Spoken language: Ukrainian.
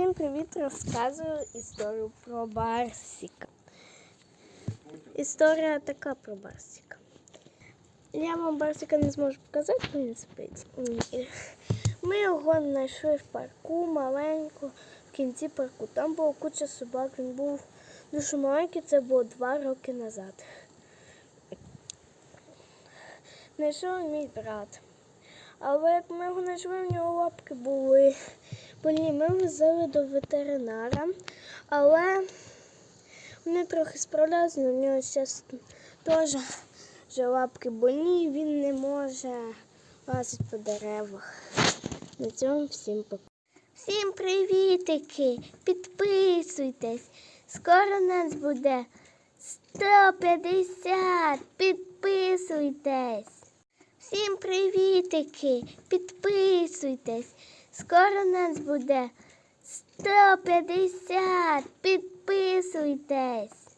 Всім привіт! Розказую історію про Барсіка. Історія така про Барсіка. Я вам Барсіка не зможу показати, він спить. Ми його знайшли в парку маленьку, в кінці парку. Там була куча собак, він був дуже маленький, це було два роки назад. Знайшов мій брат. Але як ми його знайшли, в нього лапки були больні. Ми везли до ветеринара, але вони трохи справлялися, але в нього зараз теж лапки больні, він не може лазити по деревах. На цьому всім пока. Всім привітики! Підписуйтесь! Скоро нас буде 150! Підписуйтесь! Всім привітики! Підписуйтесь! Скоро нас буде 150! Підписуйтесь!